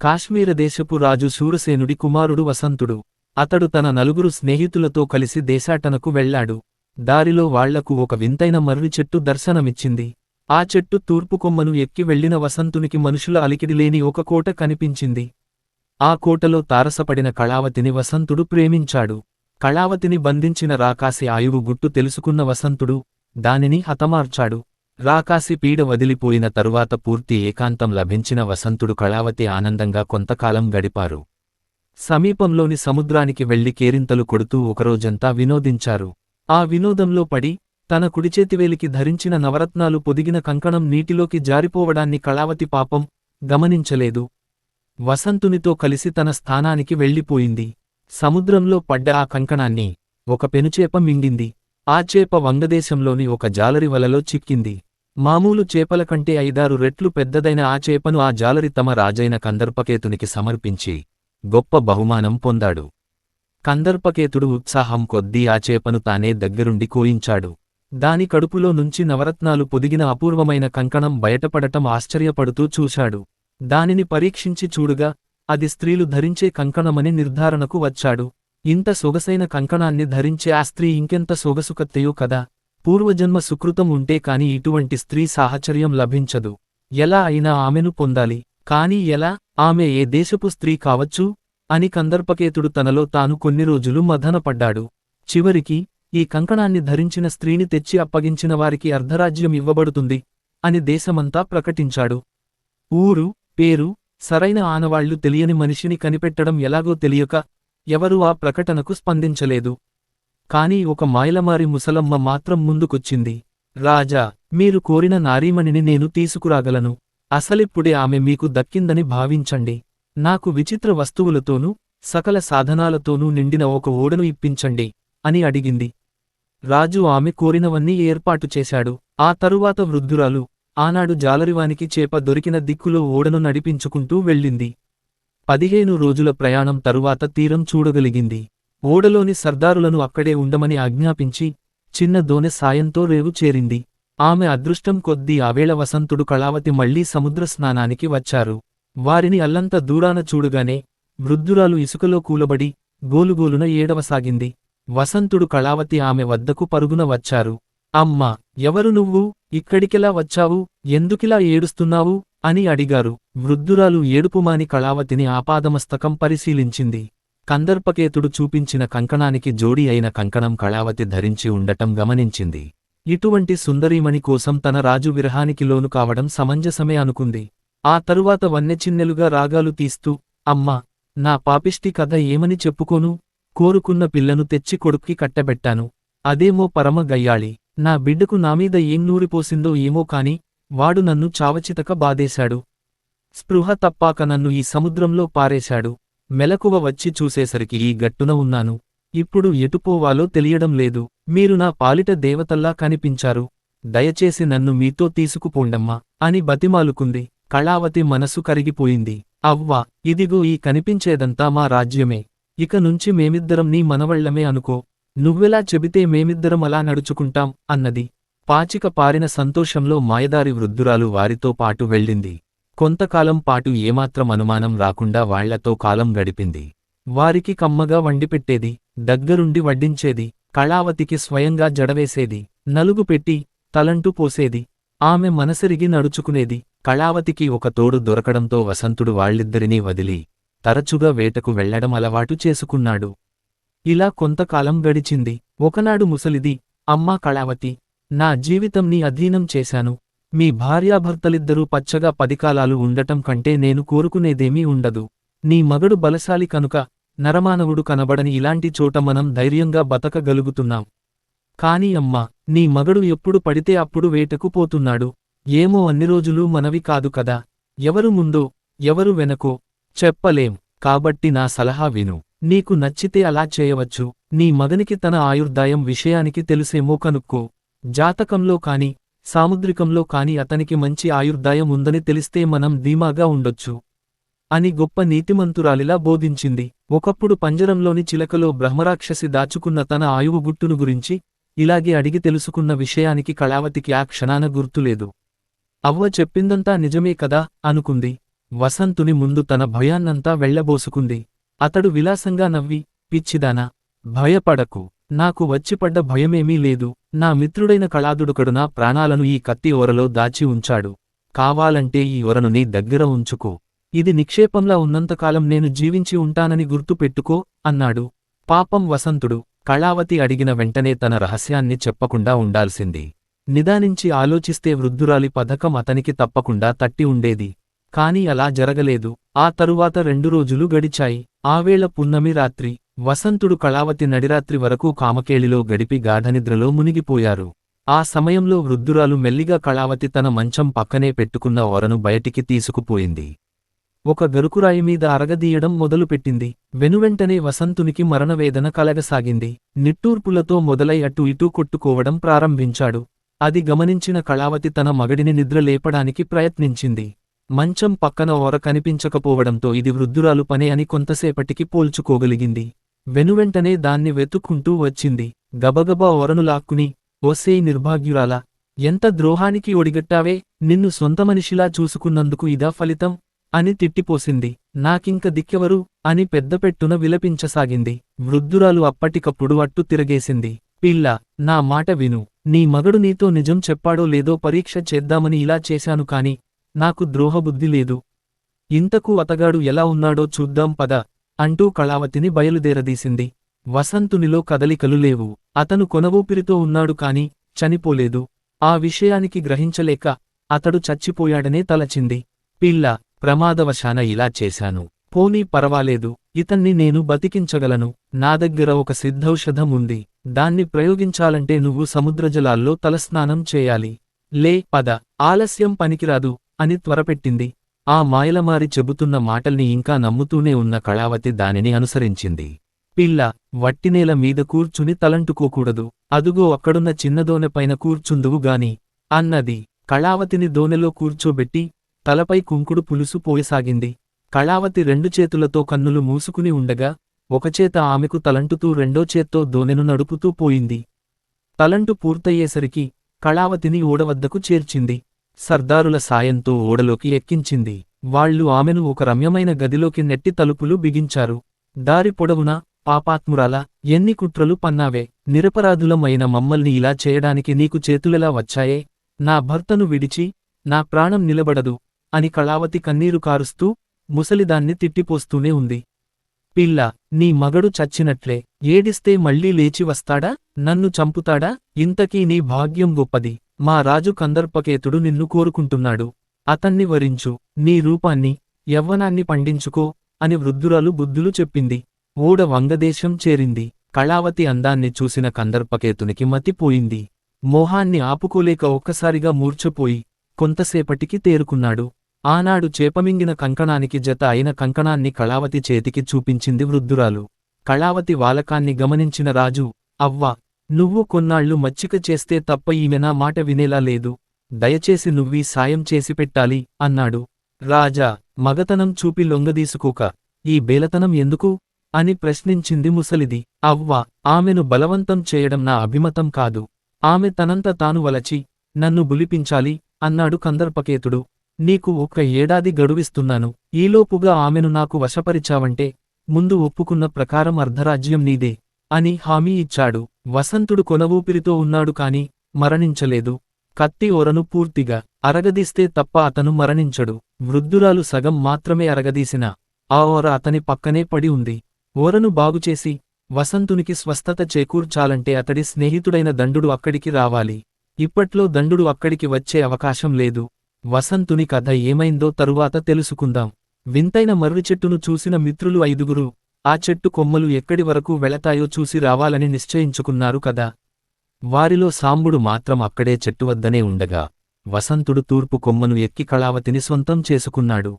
కాశ్మీర దేశపు రాజు శూరసేనుడి కుమారుడు వసంతుడు. అతడు తన నలుగురు స్నేహితులతో కలిసి దేశాటనకు వెళ్ళాడు. దారిలో వాళ్ళకు ఒక వింతైన మర్రి చెట్టు దర్శనమిచ్చింది. ఆ చెట్టు తూర్పు కొమ్మను ఎక్కి వెళ్ళిన వసంతునికి మనుషుల అలికిడి లేని ఒక కోట కనిపించింది. ఆ కోటలో తారసపడిన కళావతిని వసంతుడు ప్రేమించాడు. కళావతిని బంధించిన రాకాసి ఆయువు గుట్టు తెలుసుకున్న వసంతుడు దానిని హతమార్చాడు. రాకాసి పీడ వదిలిపోయిన తరువాత పూర్తి ఏకాంతం లభించిన వసంతుడు కళావతి ఆనందంగా కొంతకాలం గడిపారు. సమీపంలోని సముద్రానికి వెళ్ళి కేరింతలు కొడుతూ ఒకరోజంతా వినోదించారు. ఆ వినోదంలో పడి తన కుడిచేతివేలికి ధరించిన నవరత్నాలు పొదిగిన కంకణం నీటిలోకి జారిపోవడాన్ని కళావతి పాపం గమనించలేదు. వసంతునితో కలిసి తన స్థానానికి వెళ్ళిపోయింది. సముద్రంలో పడ్డ ఆ కంకణాన్ని ఒక పెనుచేప మింగింది. ఆ చేప వంగదేశంలోని ఒక జాలరి వలలో చిక్కింది. మామూలు చేపల కంటే ఐదారు రెట్లు పెద్దదైన ఆ చేపను ఆ జాలరి తమ రాజైన కందర్పకేతునికి సమర్పించి గొప్ప బహుమానం పొందాడు. కందర్పకేతుడు ఉత్సాహం కొద్దీ ఆ చేపను తానే దగ్గరుండి కోయించాడు. దాని కడుపులో నుంచి నవరత్నాలు పొదిగిన అపూర్వమైన కంకణం బయటపడటం ఆశ్చర్యపడుతూ చూశాడు. దానిని పరీక్షించి చూడుగా అది స్త్రీలు ధరించే కంకణమని నిర్ధారణకు వచ్చాడు. ఇంత సొగసైన కంకణాన్ని ధరించే ఆ స్త్రీ ఇంకెంత సొగసుకత్తెయో కదా? పూర్వజన్మ సుకృతం ఉంటే కాని ఇటువంటి స్త్రీ సాహచర్యం లభించదు. ఎలా అయినా ఆమెను పొందాలి. కాని ఎలా? ఆమె ఏ దేశపు స్త్రీ కావచ్చు? అని కందర్పకేతుడు తనలో తాను కొన్ని రోజులు మదనపడ్డాడు. చివరికి ఈ కంకణాన్ని ధరించిన స్త్రీని తెచ్చి అప్పగించిన వారికి అర్ధరాజ్యం ఇవ్వబడుతుంది అని దేశమంతా ప్రకటించాడు. ఊరు పేరు సరైన ఆనవాళ్ళు తెలియని మనిషిని కనిపెట్టడం ఎలాగో తెలియక ఎవరూ ఆ ప్రకటనకు స్పందించలేదు. కాని ఒక మాయలమారి ముసలమ్మ మాత్రం ముందుకొచ్చింది. రాజా మీరు కోరిన నారీమణిని నేను తీసుకురాగలను. అసలిప్పుడే ఆమె మీకు దక్కిందని భావించండి. నాకు విచిత్ర వస్తువులతోనూ సకల సాధనాలతోనూ నిండిన ఒక ఓడను ఇప్పించండి అని అడిగింది. రాజు ఆమె కోరినవన్నీ ఏర్పాటు చేశాడు. ఆ తరువాత వృద్ధురాలు ఆనాడు జాలరివానికి చేప దొరికిన దిక్కులో ఓడను నడిపించుకుంటూ వెళ్ళింది. పదిహేను రోజుల ప్రయాణం తరువాత తీరం చూడగలిగింది. ఓడలోని సర్దారులను అక్కడే ఉండమని ఆజ్ఞాపించి చిన్న దోనె సాయంతో రేవు చేరింది. ఆమె అదృష్టం కొద్దీ ఆవేళ వసంతుడు కళావతి మళ్ళీ సముద్ర స్నానానికి వచ్చారు. వారిని అల్లంత దూరాన చూడుగానే వృద్ధురాలు ఇసుకలో కూలబడి గోలుగోలున ఏడవసాగింది. వసంతుడు కళావతి ఆమె వద్దకు పరుగున వచ్చారు. అమ్మా ఎవరు నువ్వు? ఇక్కడికెలా వచ్చావు? ఎందుకిలా ఏడుస్తున్నావు? అని అడిగారు. వృద్ధురాలు ఏడుపుమాని కళావతిని ఆపాదమస్తకం పరిశీలించింది. కందర్పకేతుడు చూపించిన కంకణానికి జోడి అయిన కంకణం కళావతి ధరించి ఉండటం గమనించింది. ఇటువంటి సుందరీమణి కోసం తన రాజు విరహానికి లోను కావడం సమంజసమే అనుకుంది. ఆ తరువాత వన్నెచిన్నెలుగా రాగాలు తీస్తూ అమ్మా నా పాపిష్టి కథ ఏమని చెప్పుకోను? కోరుకున్న పిల్లను తెచ్చి కొడుక్కి కట్టబెట్టాను. అదేమో పరమ గయ్యాళి. నా బిడ్డకు నామీద ఏం నూరిపోసిందో ఏమో కాని వాడు నన్ను చావచితక బాధేశాడు. స్పృహ తప్పాక నన్ను ఈ సముద్రంలో పారేశాడు. మెలకువ వచ్చి చూసేసరికి ఈ గట్టున ఉన్నాను. ఇప్పుడు ఎటుపోవాలో తెలియడం లేదు. మీరు నా పాలిట దేవతల్లా కనిపించారు. దయచేసి నన్ను మీతో తీసుకుపోండమ్మా అని బతిమాలుకుంది. కళావతి మనసు కరిగిపోయింది. అవ్వా ఇదిగో ఈ కనిపించేదంతా మా రాజ్యమే. ఇక నుంచి మేమిద్దరం నీ మనవళ్ళమే అనుకో. నువ్వెలా చెబితే మేమిద్దరం అలా నడుచుకుంటాం అన్నది. పాచిక పారిన సంతోషంలో మాయదారి వృద్ధురాలు వారితో పాటు వెళ్ళింది. కొంతకాలం పాటు ఏమాత్రం అనుమానం రాకుండా వాళ్ళతో కాలం గడిపింది. వారికి కమ్మగా వండిపెట్టేది దగ్గరుండి వడ్డించేది కళావతికి స్వయంగా జడవేసేది నలుగు పెట్టి తలంటూ పోసేది ఆమె మనసరిగి నడుచుకునేది కళావతికి ఒక తోడు దొరకడంతో వసంతుడు వాళ్ళిద్దరినీ వదిలి తరచుగా వేటకు వెళ్ళడం అలవాటు చేసుకున్నాడు. ఇలా కొంతకాలం గడిచింది. ఒకనాడు ముసలిది అమ్మా కళావతి నా జీవితం నీ అధీనం చేశాను. మీ భార్యాభర్తలిద్దరూ పచ్చగా పదికాలాలు ఉండటం కంటే నేను కోరుకునేదేమీ ఉండదు. నీ మగడు బలశాలి కనుక నరమానవుడు కనబడని ఇలాంటి చోట మనం ధైర్యంగా బతకగలుగుతున్నాం. కాని అమ్మా నీ మగడు ఎప్పుడు పడితే అప్పుడు వేటకు పోతున్నాడు. ఏమో అన్ని రోజులు మనవి కాదు కదా. ఎవరు ముందో ఎవరు వెనకో చెప్పలేం. కాబట్టి నా సలహా విను. నీకు నచ్చితే అలా చేయవచ్చు. నీ మగనికి తన ఆయుర్దాయం విషయానికి తెలిసేమో కనుక్కో. జాతకంలో కాని సాముద్రికంలో కాని అతనికి మంచి ఆయుర్దాయం ఉందని తెలిస్తే మనం ధీమాగా ఉండొచ్చు. అని గొప్ప నీతిమంతురాలిలా బోధించింది. ఒకప్పుడు పంజరంలోని చిలకలో బ్రహ్మరాక్షసి దాచుకున్న తన ఆయువు గుట్టును గురించి ఇలాగే అడిగి తెలుసుకున్న విషయానికి కళావతికి ఆ క్షణాన గుర్తులేదు. అవ్వ చెప్పిందంతా నిజమే కదా అనుకుంది. వసంతుని ముందు తన భయాన్నంతా వెళ్ళబోసుకుంది అతడు విలాసంగా నవ్వి పిచ్చిదానా భయపడకు. నాకు వచ్చిపడ్డ భయమేమీ లేదు. నా మిత్రుడైన కళాదుడుకడు నా ప్రాణాలను ఈ కత్తి ఓరలో దాచి ఉంచాడు. కావాలంటే ఈ ఓరను నీ దగ్గర ఉంచుకో. ఇది నిక్షేపంలా ఉన్నంతకాలం నేను జీవించి ఉంటానని గుర్తుపెట్టుకో అన్నాడు. పాపం వసంతుడు కళావతి అడిగిన వెంటనే తన రహస్యాన్ని చెప్పకుండా ఉండాల్సింది. నిదానించి ఆలోచిస్తే వృద్ధురాలి పథకం అతనికి తప్పకుండా తట్టి ఉండేది. కాని అలా జరగలేదు. ఆ తరువాత రెండు రోజులు గడిచాయి. ఆవేళ పున్నమి రాత్రి వసంతుడు కళావతి నడిరాత్రి వరకు కామకేళిలో గడిపి గాఢనిద్రలో మునిగిపోయారు. ఆ సమయంలో వృద్ధురాలు మెల్లిగా కళావతి తన మంచం పక్కనే పెట్టుకున్న ఓరను బయటికి తీసుకుపోయింది. ఒక గరుకురాయి మీద అరగదీయడం మొదలుపెట్టింది. వెనువెంటనే వసంతునికి మరణవేదన కలగసాగింది. నిట్టూర్పులతో మొదలై అటు ఇటూ కొట్టుకోవడం ప్రారంభించాడు. అది గమనించిన కళావతి తన మగడిని నిద్ర లేపడానికి ప్రయత్నించింది. మంచం పక్కన ఓర కనిపించకపోవడంతో ఇది వృద్ధురాలు పనే అని కొంతసేపటికి పోల్చుకోగలిగింది. వెనువెంటనే దాన్ని వెతుక్కుంటూ వచ్చింది. గబగబా ఓరను లాక్కుని ఓసేయ్ నిర్భాగ్యురాలా ఎంత ద్రోహానికి ఒడిగట్టావే నిన్ను సొంత మనిషిలా చూసుకున్నందుకు ఇదా ఫలితం? అని తిట్టిపోసింది. నాకింక దిక్కెవరు? అని పెద్దపెట్టున విలపించసాగింది. వృద్ధురాలు అప్పటికప్పుడు అట్టు తిరగేసింది. పిల్ల నా మాట విను. నీ మగడు నీతో నిజం చెప్పాడో లేదో పరీక్ష చేద్దామని ఇలా చేశాను కాని నాకు ద్రోహబుద్ధి లేదు. ఇంతకు అతగాడు ఎలా ఉన్నాడో చూద్దాం పద. అంటూ కళావతిని బయలుదేరదీసింది. వసంతునిలో కదలికలు లేవు. అతను కొనవూపిరితో ఉన్నాడు కాని చనిపోలేదు. ఆ విషయానికి గ్రహించలేక అతడు చచ్చిపోయాడనే తలచింది. పిల్ల ప్రమాదవశాన ఇలా చేశాను. పోనీ పరవాలేదు. ఇతన్ని నేను బతికించగలను. నా దగ్గర ఒక సిద్ధౌషధం ఉంది. దాన్ని ప్రయోగించాలంటే నువ్వు సముద్రజలాల్లో తలస్నానం చేయాలి. లే పద. ఆలస్యం పనికిరాదు అని త్వరపెట్టింది. ఆ మాయలమారి చెబుతున్న మాటల్ని ఇంకా నమ్ముతూనే ఉన్న కళావతి దానిని అనుసరించింది. పిల్ల వట్టినేల మీద కూర్చుని తలంటుకోకూడదు. అదుగో అక్కడున్న చిన్నదోనెపైన కూర్చుందువుగాని కూర్చుందువు గాని. అన్నది కళావతిని దోనెలో కూర్చోబెట్టి తలపై కుంకుడు పులుసు పోయసాగింది. కళావతి రెండు చేతులతో కన్నులు మూసుకుని ఉండగా ఒకచేత ఆమెకు తలంటుతూ రెండో చేత్తో దోనెను నడుపుతూ పోయింది. తలంటు పూర్తయ్యేసరికి కళావతిని ఓడవద్దకు చేర్చింది. సర్దారుల సాయంతో ఓడలోకి ఎక్కించింది. వాళ్ళు ఆమెను ఒక రమ్యమైన గదిలోకి నెట్టి తలుపులు బిగించారు. దారి పొడవునా పాపాత్మురాలా ఎన్ని కుట్రలు పన్నావే? నిరపరాధులమైన మమ్మల్ని ఇలా చేయడానికి నీకు చేతులెలా వచ్చాయే? నా భర్తను విడిచి నా ప్రాణం నిలబడదు అని కళావతి కన్నీరు కారుస్తూ ముసలిదాన్ని తిట్టిపోస్తూనే ఉంది. పిల్ల నీ మగడు చచ్చినట్లే ఏడిస్తే మళ్ళీ లేచి వస్తాడా? నన్ను చంపుతాడా? ఇంతకీ నీ భాగ్యం గొప్పది. మా రాజు కందర్పకేతుడు నిన్ను కోరుకుంటున్నాడు. అతన్ని వరించు నీ రూపాన్ని యవ్వనాన్ని పండించుకో అని వృద్ధురాలు బుద్ధులు చెప్పింది. ఓడ వంగదేశం చేరింది. కళావతి అందాన్ని చూసిన కందర్పకేతునికి మతిపోయింది మోహాన్ని ఆపుకోలేక ఒక్కసారిగా మూర్ఛపోయి కొంతసేపటికి తేరుకున్నాడు. ఆనాడు చేపమింగిన కంకణానికి జత అయిన కంకణాన్ని కళావతి చేతికి చూపించింది వృద్ధురాలు. కళావతి వాలకాన్ని గమనించిన రాజు అవ్వా నువ్వు కొన్నాళ్ళు మచ్చిక చేస్తే తప్ప ఈమె నా మాట వినేలా లేదు. దయచేసి నువ్వీ సాయం చేసి పెట్టాలి అన్నాడు. రాజా మగతనం చూపి లొంగదీసుకోక. ఈ బేలతనం ఎందుకు? అని ప్రశ్నించింది ముసలిది. అవ్వా ఆమెను బలవంతం చేయడం నా అభిమతం కాదు. ఆమె తనంత తాను వలచి నన్ను బులిపించాలి అన్నాడు కందర్పకేతుడు. నీకు ఒక్క ఏడాది గడువిస్తున్నాను. ఈలోపుగా ఆమెను నాకు వశపరిచావంటే ముందు ఒప్పుకున్న ప్రకారం అర్ధరాజ్యం నీదే. అని హామీ ఇచ్చాడు. వసంతుడు కొనవూపిరితో ఉన్నాడు కాని మరణించలేదు. కత్తి ఒరను పూర్తిగా అరగదీస్తే తప్ప అతను మరణించడు. వృద్ధురాలు సగం మాత్రమే అరగదీసిన ఆ ఓర అతని పక్కనే పడి ఉంది. ఓరను బాగుచేసి వసంతునికి స్వస్థత చేకూర్చాలంటే అతడి స్నేహితుడైన దండుడు అక్కడికి రావాలి. ఇప్పట్లో దండుడు అక్కడికి వచ్చే అవకాశం లేదు. వసంతుని కథ ఏమైందో తరువాత తెలుసుకుందాం. వింతైన మర్రి చెట్టును చూసిన మిత్రులు ఐదుగురు ఆ చెట్టు కొమ్మలు ఎక్కడి వరకు వెళతాయో చూసి రావాలని నిశ్చయించుకున్నారు కదా. వారిలో సాంబుడు మాత్రం అక్కడే చెట్టు వద్దనే ఉండగా వసంతుడు తూర్పు కొమ్మను ఎక్కి కళావతిని సొంతం చేసుకున్నాడు.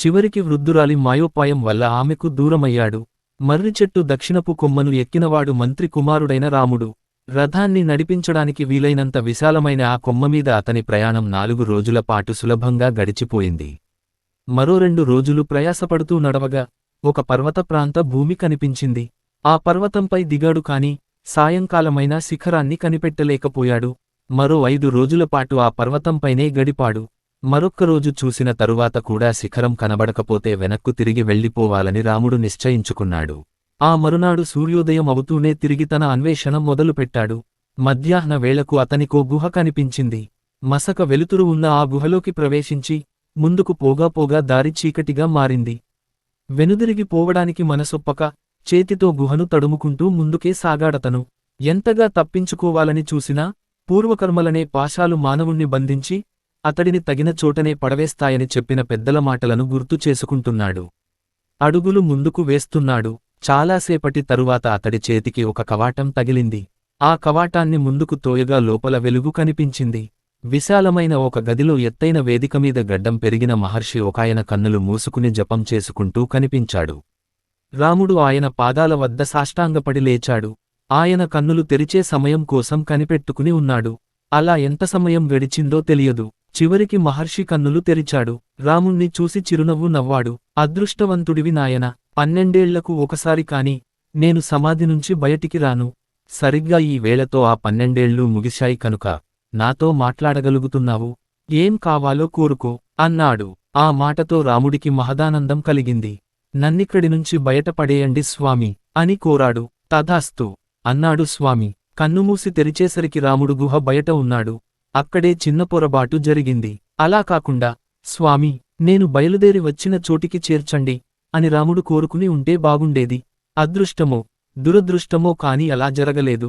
చివరికి వృద్ధురాలి మాయోపాయం వల్ల ఆమెకు దూరమయ్యాడు. మర్రి చెట్టు దక్షిణపు కొమ్మను ఎక్కినవాడు మంత్రి కుమారుడైన రాముడు. రథాన్ని నడిపించడానికి వీలైనంత విశాలమైన ఆ కొమ్మమీద అతని ప్రయాణం నాలుగు రోజుల పాటు సులభంగా గడిచిపోయింది. మరో రెండు రోజులు ప్రయాసపడుతూ నడవగా ఒక పర్వత ప్రాంత భూమి కనిపించింది. ఆ పర్వతంపై దిగాడు కాని సాయంకాలమైనా శిఖరాన్ని కనిపెట్టలేకపోయాడు. మరో ఐదు రోజులపాటు ఆ పర్వతంపైనే గడిపాడు. మరొక్క రోజు చూసిన తరువాత కూడా శిఖరం కనబడకపోతే వెనక్కు తిరిగి వెళ్ళిపోవాలని రాముడు నిశ్చయించుకున్నాడు. ఆ మరునాడు సూర్యోదయం అవుతూనే తిరిగి తన అన్వేషణ మొదలుపెట్టాడు. మధ్యాహ్న వేళకు అతనికో గుహ కనిపించింది. మసక వెలుతురు ఉన్న ఆ గుహలోకి ప్రవేశించి ముందుకు పోగా పోగా దారి చీకటిగా మారింది. వెనుదిరిగి పోవడానికి మనసొప్పక చేతితో గుహను తడుముకుంటూ ముందుకే సాగాడతను. ఎంతగా తప్పించుకోవాలని చూసినా పూర్వకర్మలనే పాశాలు మానవుణ్ణి బంధించి అతడిని తగిన చోటనే పడవేస్తాయని చెప్పిన పెద్దల మాటలను గుర్తు చేసుకుంటున్నాడు. అడుగులు ముందుకు వేస్తున్నాడు. చాలాసేపటి తరువాత అతడి చేతికి ఒక కవాటం తగిలింది. ఆ కవాటాన్ని ముందుకు తోయగా లోపల వెలుగు కనిపించింది. విశాలమైన ఒక గదిలో ఎత్తైన వేదిక మీద గడ్డం పెరిగిన మహర్షి ఒకాయన కన్నులు మూసుకుని జపం చేసుకుంటూ కనిపించాడు. రాముడు ఆయన పాదాల వద్ద సాష్టాంగపడి లేచాడు. ఆయన కన్నులు తెరిచే సమయం కోసం కనిపెట్టుకుని ఉన్నాడు. అలా ఎంత సమయం గడిచిందో తెలియదు. చివరికి మహర్షి కన్నులు తెరిచాడు. రాముణ్ణి చూసి చిరునవ్వు నవ్వాడు. అదృష్టవంతుడివి నాయన. పన్నెండేళ్ళకు ఒకసారి కాని నేను సమాధి నుంచి బయటికి రాను. సరిగ్గా ఈ వేళతో ఆ పన్నెండేళ్ళు ముగిశాయి కనుక నాతో మాట్లాడగలుగుతున్నావు. ఏం కావాలో కోరుకో అన్నాడు. ఆ మాటతో రాముడికి మహదానందం కలిగింది. నన్నిక్కడి నుంచి బయటపడేయండి స్వామి అని కోరాడు. తథాస్తు అన్నాడు స్వామి. కన్నుమూసి తెరిచేసరికి రాముడు గుహ బయట ఉన్నాడు. అక్కడే చిన్న పొరబాటు జరిగింది. అలా కాకుండా స్వామి నేను బయలుదేరి వచ్చిన చోటికి చేర్చండి అని రాముడు కోరుకుని ఉంటే బాగుండేది. అదృష్టమో దురదృష్టమో కాని అలా జరగలేదు.